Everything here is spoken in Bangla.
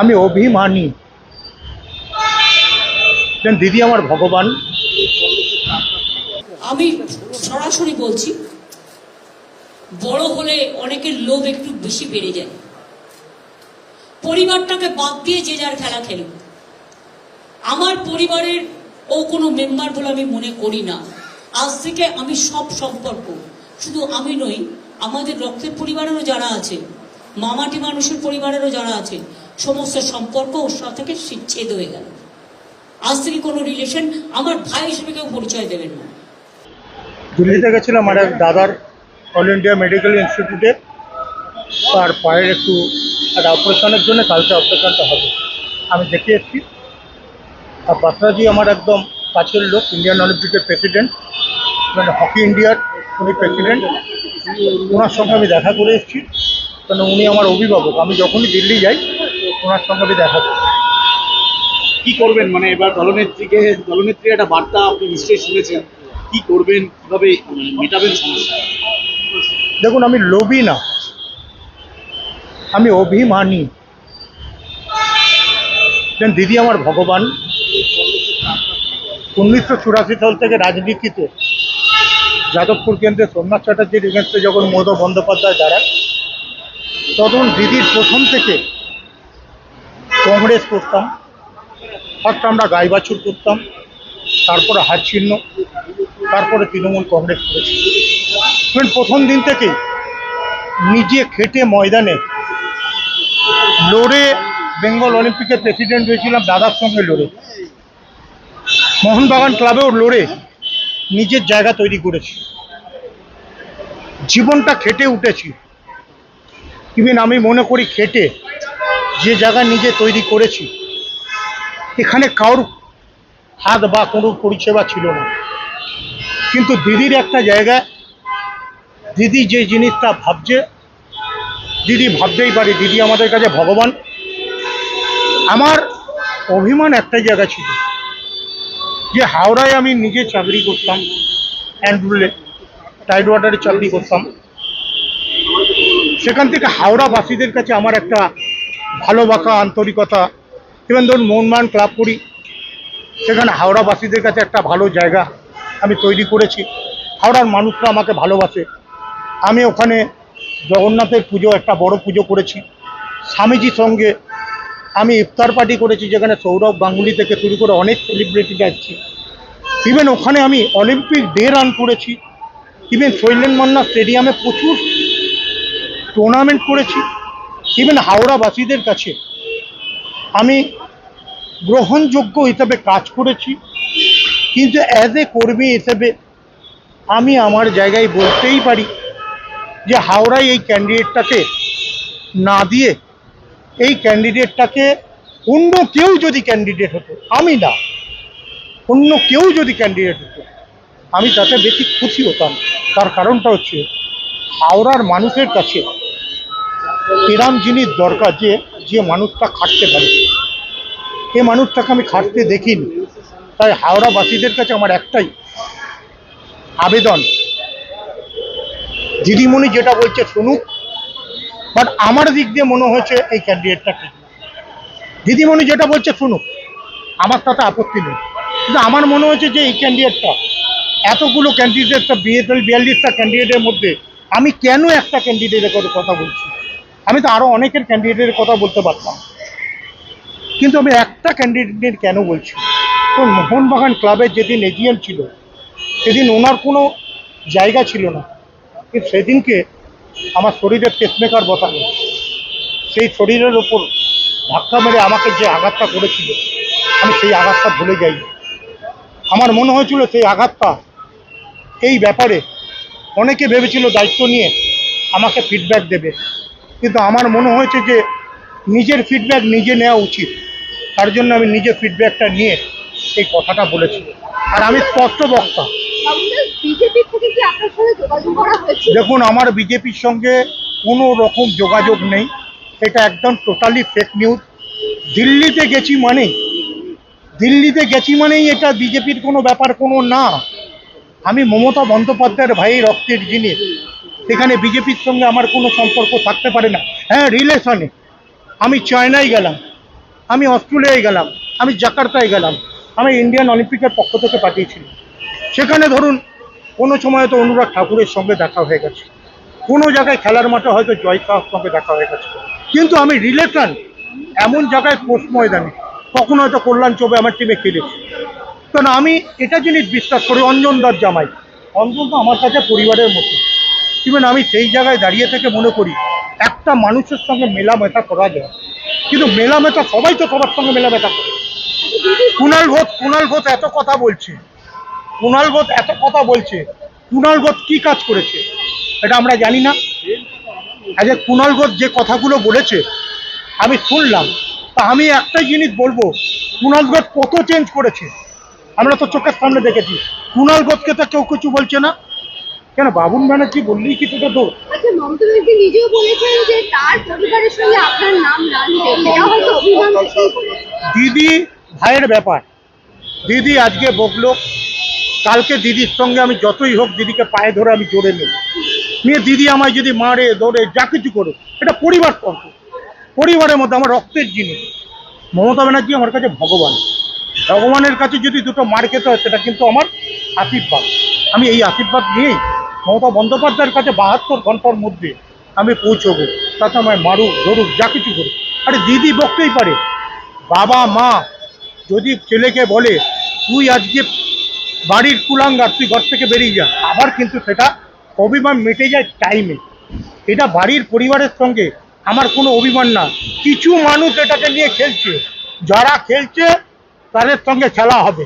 আমি অভিমানী। দিদি আমার ভগবান। আমি সরাসরি বলছি, বড় হলে অনেকের লোভ একটু বেশি বেড়ে যায়। পরিবারটাকে বাদ দিয়ে যে যার খেলা খেলুক আমার পরিবারের ও কোনো মেম্বার বলে আমি মনে করি না। আজ থেকে আমি সব সম্পর্ক। শুধু আমি নই, আমাদের রক্তের পরিবারেরও যারা আছে, মামাটি মানুষের পরিবারেরও যারা আছে সমস্ত সম্পর্ক ওর থেকে ছেদ হয়ে গেল। আজ থেকে কোনো রিলেশন আমার ভাই হিসেবে কেউ পরিচয় দেবেন না। দিল্লিতে গেছিলাম, আমার এক দাদার অল ইন্ডিয়া মেডিকেল ইনস্টিটিউটে তার পায়ের একটু একটা অপারেশনের জন্য কালকে অপারেশনটা হবে। আমি দেখে এসেছি। আর বাত্রাজি আমার একদম কাছের লোক ইন্ডিয়ান অলিম্পিকের প্রেসিডেন্ট মানে হকি ইন্ডিয়ার উনি প্রেসিডেন্ট ওনার সঙ্গে আমি দেখা করে এসেছি। কারণ উনি আমার অভিভাবক। আমি যখনই দিল্লি যাই ওনার সঙ্গে দেখা কি করবেন? মানে এবার দলনেত্রীকে দলনেত্রীর একটা বার্তা আপনি নিশ্চয়ই শুনেছেন। কি করবেন? কীভাবে মেটাবেন সমস্যা? দেখুন আমি লোভী না। আমি অভিমানী। দেন দিদি আমার ভগবান। উনিশশো চুরাশি সাল থেকে রাজনীতিতে যাদবপুর কেন্দ্রে সোমনাথ চ্যাটার্জির এগেন্স্টে যখন মধু বন্দ্যোপাধ্যায় দাঁড়ায় তখন দিদির প্রথম থেকে কংগ্রেস করতাম ফার্স্ট আমরা গাই বাছুর করতাম, তারপরে হাত চিহ্ন তারপরে তৃণমূল কংগ্রেস করেছি। প্রথম দিন থেকেই নিজে খেটে ময়দানে লড়ে বেঙ্গল অলিম্পিকের প্রেসিডেন্ট হয়েছিলাম, দাদার সঙ্গে লড়ে। মোহনবাগান ক্লাবেও লড়ে নিজের জায়গা তৈরি করেছি। জীবনটা খেটে উঠেছি। ইভেন আমি মনে করি খেটে যে জায়গা নিজে তৈরি করেছি, এখানে কারোর হাত বা কোনো পরিষেবা ছিল না। কিন্তু দিদির একটা জায়গা, দিদি যে জিনিসটা ভাবছে, দিদি ভাবতেই পারি, দিদি আমাদের কাছে ভগবান। আমার অভিমান একটাই জায়গা ছিল, যে হাওড়ায় আমি নিজে চাকরি করতাম, অ্যান্ড্রুলে টাইড ওয়াটারে চাকরি করতাম। সেখান থেকে হাওড়াবাসীদের কাছে আমার একটা ভালোবাসা আন্তরিকতা। ইভেন ধরুন মোহনমান ক্লাব করি সেখানে হাওড়াবাসীদের কাছে একটা ভালো জায়গা আমি তৈরি করেছি। হাওড়ার মানুষরা আমাকে ভালোবাসে। আমি ওখানে জগন্নাথের পুজো, একটা বড় পুজো করেছি। স্বামীজির সঙ্গে আমি ইফতার পার্টি করেছি, যেখানে সৌরভ গাঙ্গুলি থেকে শুরু করে অনেক সেলিব্রিটি যাচ্ছি ইভেন ওখানে আমি অলিম্পিক ডে রান করেছি। ইভেন শৈলেন মান্না স্টেডিয়ামে প্রচুর টুর্নামেন্ট করেছি। ইভেন হাওড়াবাসীদের কাছে আমি গ্রহণযোগ্য হিসেবে কাজ করেছি। কিন্তু অ্যাজ এ কর্মী হিসেবে আমি আমার জায়গায় বলতেই পারি যে হাওড়ায় এই ক্যান্ডিডেটটাকে না দিয়ে এই ক্যান্ডিডেটটাকে অন্য কেউ যদি ক্যান্ডিডেট হতো, আমি না, অন্য কেউ যদি ক্যান্ডিডেট হতো, আমি তাতে বেশি খুশি হতাম। তার কারণটা হচ্ছে হাওড়ার মানুষের কাছে এরাম জিনিস দরকার যে যে মানুষটা খাটতে পারে। এ মানুষটাকে আমি খাটতে দেখিনি। তাই হাওড়াবাসীদের কাছে আমার একটাই আবেদন। দিদিমণি যেটা বলছে শুনুক। বাট আমার দিক দিয়ে মনে হয়েছে এই ক্যান্ডিডেটটা ঠিক দিদিমণি যেটা বলছে শুনুক। আমার তাতে আপত্তি নেই। কিন্তু আমার মনে হয়েছে যে এই ক্যান্ডিডেটটা এতগুলো ক্যান্ডিডেটটা বিএসএল বিয়াল্লিশটা ক্যান্ডিডেটের মধ্যে আমি কেন একটা ক্যান্ডিডেটের কথা বলছি? আমি তো আরও অনেকের ক্যান্ডিডেটের কথা বলতে পারতাম। কিন্তু আমি একটা ক্যান্ডিডেট কেন বলছি? তো মোহনবাগান ক্লাবের যেদিন এজিএম ছিল, সেদিন ওনার কোনো জায়গা ছিল না। কিন্তু সেদিনকে আমার শরীরে পেসমেকার বসানো। সেই শরীরের ওপর ধাক্কা মেরে আমাকে যে আঘাতটা করেছিল, আমি সেই আঘাতটা ভুলে যাই আমার মনে হয়েছিল সেই আঘাতটা এই ব্যাপারে অনেকে ভেবেছিল দায়িত্ব নিয়ে আমাকে ফিডব্যাক দেবে। কিন্তু আমার মনে হয়েছে যে নিজের ফিডব্যাক নিজে নেওয়া উচিত। তার জন্য আমি নিজের ফিডব্যাকটা নিয়ে এই কথাটা বলেছি। আর আমি স্পষ্ট বক্তা। দেখুন, আমার বিজেপির সঙ্গে কোনো রকম যোগাযোগ নেই। এটা একদম টোটালি ফেক নিউজ দিল্লিতে গেছি মানে দিল্লিতে গেছি মানেই এটা বিজেপির কোনো ব্যাপার কোনো না। আমি মমতা বন্দ্যোপাধ্যায়ের ভাই রক্তের জিনিস। সেখানে বিজেপির সঙ্গে আমার কোনো সম্পর্ক থাকতে পারে না। হ্যাঁ রিলেশনে আমি চায়নায় গেলাম। আমি অস্ট্রেলিয়ায় গেলাম। আমি জাকার্তায় গেলাম। আমি ইন্ডিয়ান অলিম্পিকের পক্ষ থেকে পাঠিয়েছিলাম সেখানে ধরুন, কোনো সময় তো অনুরাগ ঠাকুরের সঙ্গে দেখা হয়ে গেছে। কোনো জায়গায় খেলার মাঠে হয়তো জয় শাহর সঙ্গে দেখা হয়ে গেছে। কিন্তু আমি রিলেশন এমন জায়গায় পোস্ট ময়দানে, কখনো হয়তো কল্যাণ চোবে আমার টিমে খেলেছি। কারণ আমি এটা জিনিস বিশ্বাস করি, অঞ্জন দার জামাই। অঞ্জন তো আমার কাছে পরিবারের মতো। ইভেন আমি সেই জায়গায় দাঁড়িয়ে থেকে মনে করি, একটা মানুষের সঙ্গে মেলামেশা করা যায়। কিন্তু মেলামেশা, সবাই তো সবার সঙ্গে মেলামেশা করে। কুণাল ঘোষ কুণাল ঘোষ এত কথা বলছে। কুণাল ঘোষ এত কথা বলছে। কুণাল ঘোষ কি কাজ করেছে? এটা আমরা জানি না। আজ কুণাল ঘোষ যে কথাগুলো বলেছে, আমি শুনলাম। তা আমি একটাই জিনিস বলব কুণাল ঘোষ কত চেঞ্জ করেছে? আমরা তো চোখের সামনে দেখেছি। কুণাল ঘোষকে তো কেউ কিছু বলছে না। কেন বাবুন ব্যানার্জি বললেই কি সেটা দোষ আচ্ছা মমতা ব্যানার্জি নিজেও বলেছেন যে তার পরিবারের সঙ্গে আপনার নাম না। দিদি ভাইয়ের ব্যাপার। দিদি আজকে বকলো কালকে দিদির সঙ্গে আমি যতই হোক দিদিকে পায়ে ধরে আমি জোরে নেব। নিয়ে দিদি আমায় যদি মারে ধরে যা কিছু করুক এটা পরিবার তন্ত্র পরিবারের মধ্যে আমার রক্তের জিনিস মমতা ব্যানার্জি আমার কাছে ভগবান। ভগবানের কাছে যদি দুটো মার খেতে হয় সেটা কিন্তু আমার আশীর্বাদ। আমি এই আশীর্বাদ নিয়েই মমতা বন্দ্যোপাধ্যায়ের কাছে বাহাত্তর ঘণ্টার মধ্যে আমি পৌঁছবো। তাতে আমায় মারুক, ধরুক, যা কিছু করুক। আরে দিদি বকতেই পারে। বাবা, মা, যদি ছেলেকে বলে, তুই আজকে বাড়ির কুলাঙ্গার, তুই ঘর থেকে বেরিয়ে যা। আবার কিন্তু সেটা অভিমান মেটে যায় টাইমে এটা বাড়ির পরিবারের সঙ্গে আমার কোনো অভিমান না। কিছু মানুষ এটাকে নিয়ে খেলছে। যারা খেলছে, তাদের সঙ্গে খেলা হবে।